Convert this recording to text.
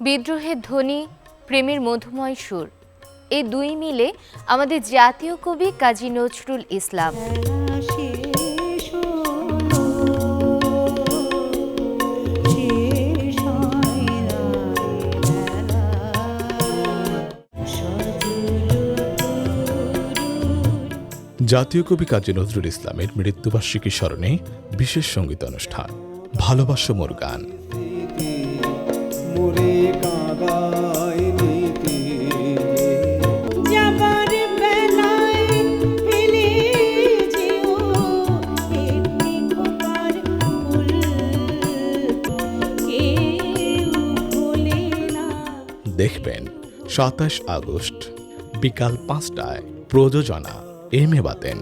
বিদ্রোহের ধ্বনি, প্রেমের মধুময় সুর। এই দুই মিলে আমাদের জাতীয় কবি কাজী নজরুল ইসলাম। জাতীয় কবি কাজী নজরুল ইসলামের মৃত্যুবার্ষিকী স্মরণে বিশেষ সংগীত অনুষ্ঠান, ভালোবাসো মোর গান। দেখবেন সাতাশ আগস্ট বিকাল পাঁচটায় প্রযোজনা এম এ বাতেন।